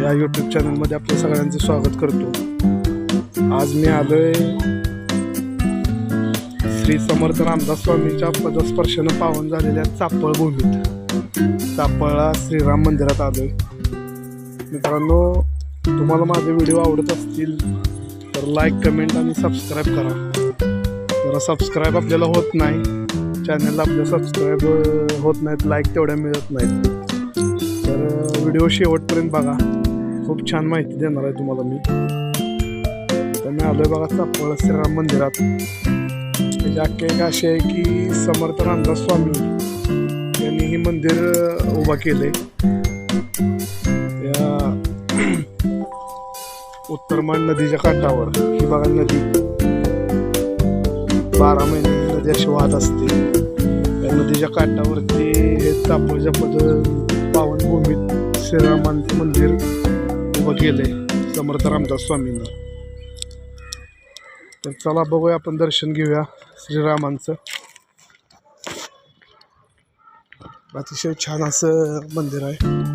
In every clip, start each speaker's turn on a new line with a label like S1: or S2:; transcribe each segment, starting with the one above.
S1: या यूट्यूब चॅनलमध्ये आपल्या सगळ्यांचं स्वागत करतो. आज मी आलोय श्री समर्थ रामदास स्वामींच्या पदस्पर्शानं पावन झालेल्या चापळ भूमीत श्रीराम मंदिरात आलोय. मित्रांनो तुम्हाला माझे व्हिडिओ आवडत असतील तर लाईक कमेंट आणि सबस्क्राईब करा. जरा सबस्क्राईब आपल्याला होत नाही चॅनलला आपल्या सबस्क्राईब होत नाहीत लाईक तेवढ्या मिळत नाहीत. तर व्हिडिओ शेवटपर्यंत बघा. खूप छान माहिती देणार आहे तुम्हाला मी. तर मी आलोय बघा सापळ श्रीराम मंदिरात. त्याची आख्यायिका अशी आहे की समर्थ रामदास स्वामी यांनी हे मंदिर अ, उभा केलंय. या उत्तरमान नदीच्या काठावर. ही बघा नदी. बारा महिने नदी अशी वाहत असते. या नदीच्या काठावरती हे चापोळच्या पद पावनभूमीत श्रीरामांचं मंदिर उभं गेले समर्थ रामदास स्वामींना. तर चला बघूया आपण दर्शन घेऊया श्रीरामांचं. अतिशय छान असं मंदिर आहे.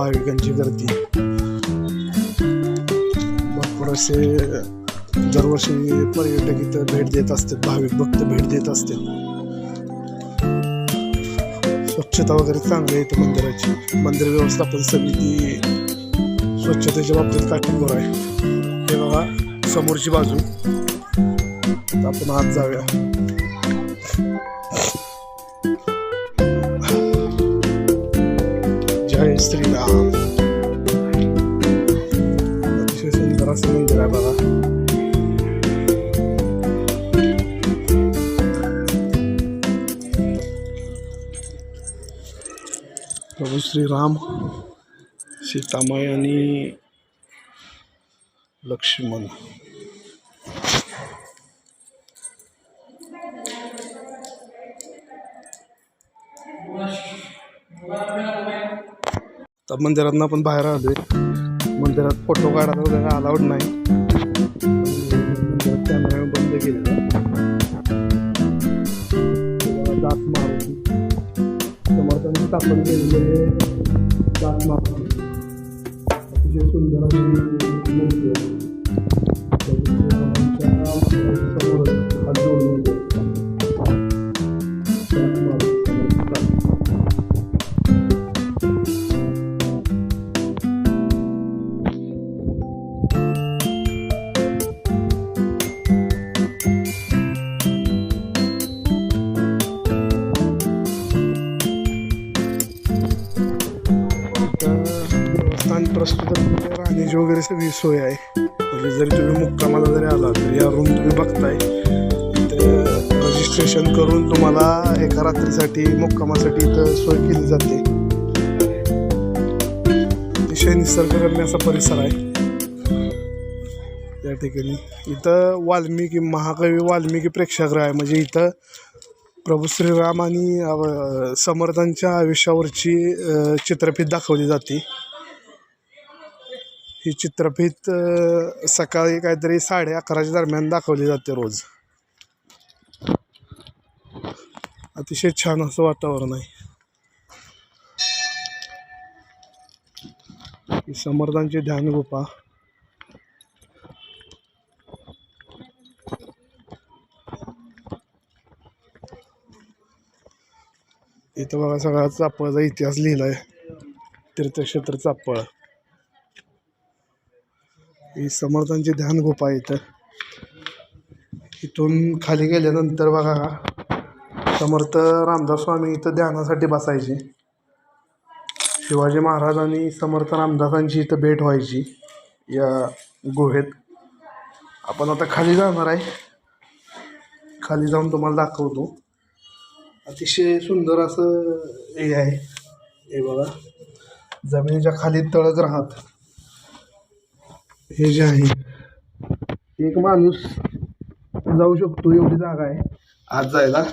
S1: भाविकांची गर्दी. भरपूर असे दरवर्षी पर्यटक इथं भेट देत असतात भाविक भक्त भेट देत असतात. स्वच्छता वगैरे चांगली आहे इथं मंदिराची. मंदिर व्यवस्थापन समिती स्वच्छतेच्या बाबतीत काटेकोर आहे. हे बघा समोरची बाजू. आपण आत जाऊया. अतिशय सुंदर असं मंदिर आहे बघा प्रभू श्रीराम सीतामाई आणि लक्ष्मण. तर मंदिरातनं आपण बाहेर आलोय. मंदिरात फोटो काढायला वगैरे अलाउड नाही. मंदिरात कॅमेरा बंद केलेला. दात मारुती समर्थांनी स्थापन केलेले दात मारुती अतिशय सुंदर अशी मूर्ती आहे. समोर हात जोडून प्रस्तुत राहण्याची वगैरे सगळी सोय आहे. म्हणजे जरी तुम्ही मुक्कामाला जरी आला तर या रूम तुम्ही बघताय. रजिस्ट्रेशन करून तुम्हाला एका रात्रीसाठी मुक्कामासाठी इथं सोय केली जाते. अतिशय निसर्गरम्य असा परिसर आहे. ठिकाणी इथं वाल्मिकी महाकवी वाल्मिकी प्रेक्षागृह आहे. म्हणजे इथं प्रभू श्रीराम आणि समर्थांच्या आयुष्यावरची अ, चित्रफित दाखवली जाते. ही चित्रफित सकाळी काहीतरी साडे अकराच्या दरम्यान दाखवली जाते रोज. अतिशय छान असं वातावरण आहे. समर्थांची ध्यान इथं बघा सगळा चापळचा इतिहास लिहिलाय. तीर्थक्षेत्र चापळ. ही समर्थांची ध्यान गुफा आहे इथं. इथून खाली गेल्यानंतर बघा समर्थ रामदास स्वामी इथं ध्यानासाठी बसायचे. शिवाजी महाराज आणि समर्थ रामदासांची इथं भेट व्हायची या गुहेत. आपण आता खाली जाणार आहे. खाली जाऊन तुम्हाला दाखवतो. अतिशय सुंदर असं हे आहे. हे बघा. जमिनीच्या खाली तळक राहत. हे जे आहे एक माणूस जाऊ शकतो एवढी जागा आहे. आत जायला.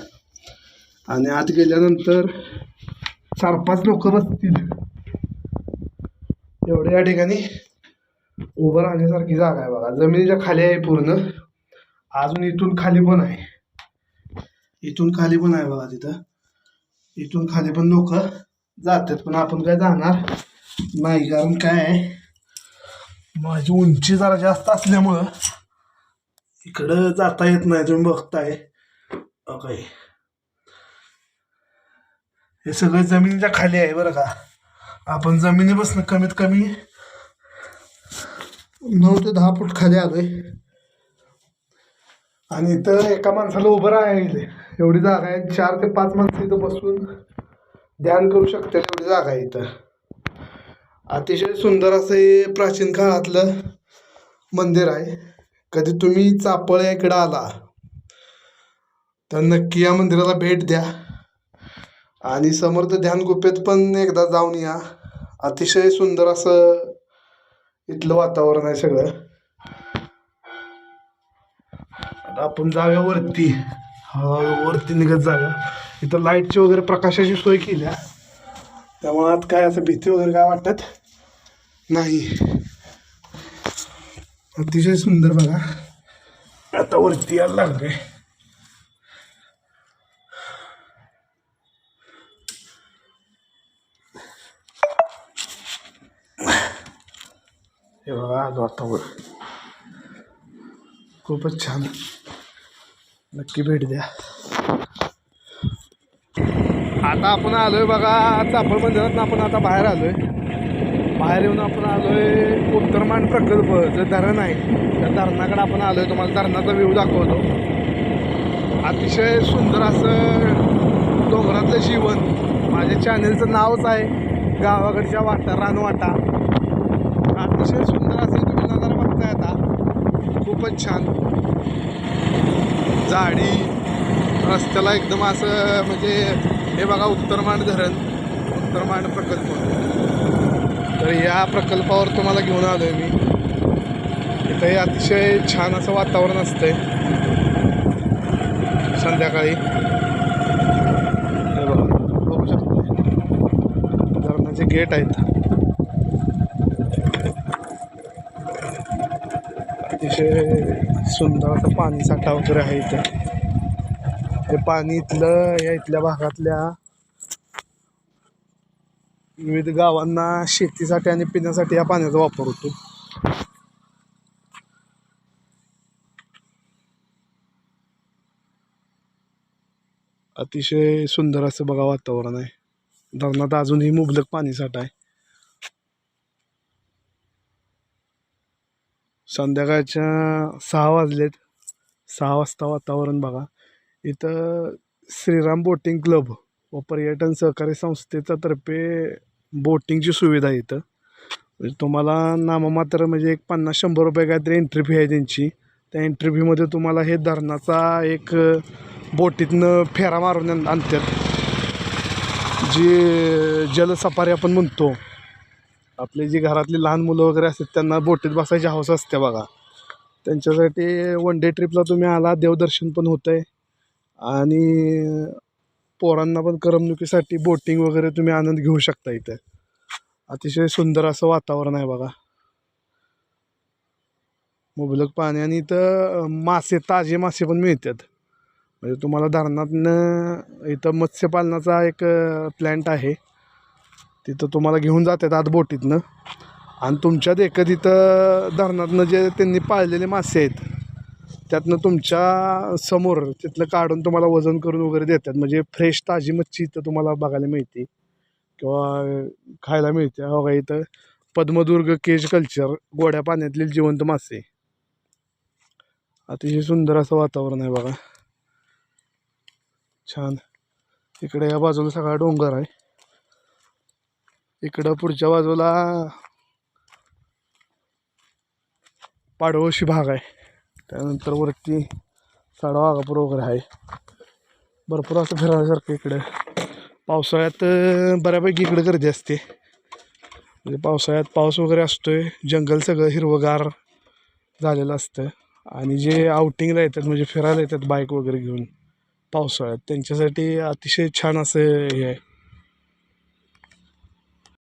S1: आणि आत गेल्यानंतर चार पाच लोक बसतील. एवढे या ठिकाणी उभं राहण्यासारखी जागा आहे बघा. जमिनीच्या खाली आहे पूर्ण. अजून इथून खाली पण आहे. इथून खाली पण आहे बघा तिथं. इथून खाली पण लोक जातात पण आपण काय जाणार नाही कारण काय आहे माझी उंची जरा जास्त असल्यामुळं इकडं जाता येत नाही तुम्ही बघताय. काय? हे सगळं जमिनीच्या खाली आहे बरं का. आपण जमिनीपासून कमीत कमी नऊ ते दहा फूट खाली आलोय. आणि इथं एका माणसाला उभं राहायला एवढी जागा आहे. चार ते पाच माणसं इथं बसून ध्यान करू शकतात एवढी जागा आहे इथं. अतिशय सुंदर असं हे प्राचीन काळातलं मंदिर आहे. कधी तुम्ही चापळ या इकडं आला तर नक्की या मंदिराला भेट द्या. आणि समर्थ ध्यान गुफेत पण एकदा जाऊन या. अतिशय सुंदर असं इथलं वातावरण आहे सगळं. आता आपण जाऊया वरती. वरती निघत जाऊया. इथं लाईटची वगैरे प्रकाशाची सोय केली त्यामुळे आत काय असं भीती वगैरे काय वाटत नाही. अतिशय सुंदर बघा. आता वरती यायला लागले हे बघा आज वातावरण खूपच छान. नक्की भेट द्या. आता आपण आलोय बघा चाफळ मंदिरात आपण आता बाहेर आलोय. बाहेर येऊन आपण आलोय उत्तरमान प्रकल्प जे धरण आहे. त्या धरणाकडे आपण आलोय तुम्हाला धरणाचा व्ह्यू दाखवतो. अतिशय सुंदर असं डोंगरातलं जीवन. माझ्या चॅनेलचं नावच आहे गावाकडच्या वाटा रानवाटा अतिशय सुंदर असं तुम्ही नजारा बघताय आता. खूपच छान. झाडी रस्त्याला एकदम असं म्हणजे हे बघा उत्तरमांड धरण. उत्तरमांड प्रकल्प. तर या प्रकल्पावर तुम्हाला घेऊन आलोय मी. इथंही अतिशय छान असं वातावरण असतंय. संध्याकाळी. हे बघा बघू शकतो. धरणाचे गेट आहेत. अतिशय सुंदर असं पाणी साठा वगैरे आहे इथं. ते पाणी इथलं या इथल्या भागातल्या विविध गावांना शेतीसाठी आणि पिण्यासाठी या पाण्याचा वापर होतो. अतिशय सुंदर असं बघा वातावरण आहे. धरणात अजूनही मुबलक पाणी साठा आहे. संध्याकाळच्या सहा वाजलेत. सहा वाजता वातावरण बघा. इथं श्रीराम बोटिंग क्लब व पर्यटन सहकारी संस्थेच्यातर्फे बोटिंगची सुविधा आहे इथं. म्हणजे तुम्हाला नाममात्र म्हणजे एक पन्नास शंभर रुपये काहीतरी एंट्री फी आहे त्यांची. त्या एंट्री फीमध्ये तुम्हाला हे धरणाचा एक बोटीतनं फेरा मारून आणतात जी जलसफारी आपण म्हणतो आपली जी घरातली लहान मुलं वगैरे असतात त्यांना बोटीत बसायची हौस असते बघा. त्यांच्यासाठी वन डे ट्रिपला तुम्ही आला देवदर्शन पण होतं आहे आणि पोरांना पण करमणुकीसाठी बोटिंग वगैरे तुम्ही आनंद घेऊ शकता इथं. अतिशय सुंदर असं वातावरण आहे बघा. मुबलक पाणी आणि इथं मासे ताजे मासे पण मिळतात. म्हणजे तुम्हाला धरणातनं इथं मत्स्यपालनाचा एक प्लॅन्ट आहे. तिथं तुम्हाला घेऊन जातात आत बोटीतनं आणि तुमच्या देखत इथं धरणातनं जे त्यांनी पाळलेले मासे आहेत त्यातनं तुमच्यासमोर तिथलं काढून तुम्हाला वजन करून वगैरे देतात. म्हणजे फ्रेश ताजी मच्छी इथं तुम्हाला बघायला मिळते. किंवा खायला मिळते. हो इथं पद्मदुर्ग केज कल्चर गोड्या पाण्यातले जिवंत मासे. अतिशय सुंदर असं वातावरण आहे बघा. छान. इकडे या बाजूला सगळा डोंगर आहे. इकडं पुढच्या बाजूला पाडवशी भाग आहे. त्यानंतर वरती साडवागापूर वगैरे आहे. भरपूर असं फिरण्यासारखं इकडं. पावसाळ्यात बऱ्यापैकी इकडं गर्दी असते. म्हणजे पावसाळ्यात पाऊस वगैरे असतोय. जंगल सगळं हिरवंगार झालेलं असतं. आणि जे आउटिंगला येतात म्हणजे फिरायला येतात बाईक वगैरे घेऊन पावसाळ्यात त्यांच्यासाठी अतिशय छान असं हे आहे.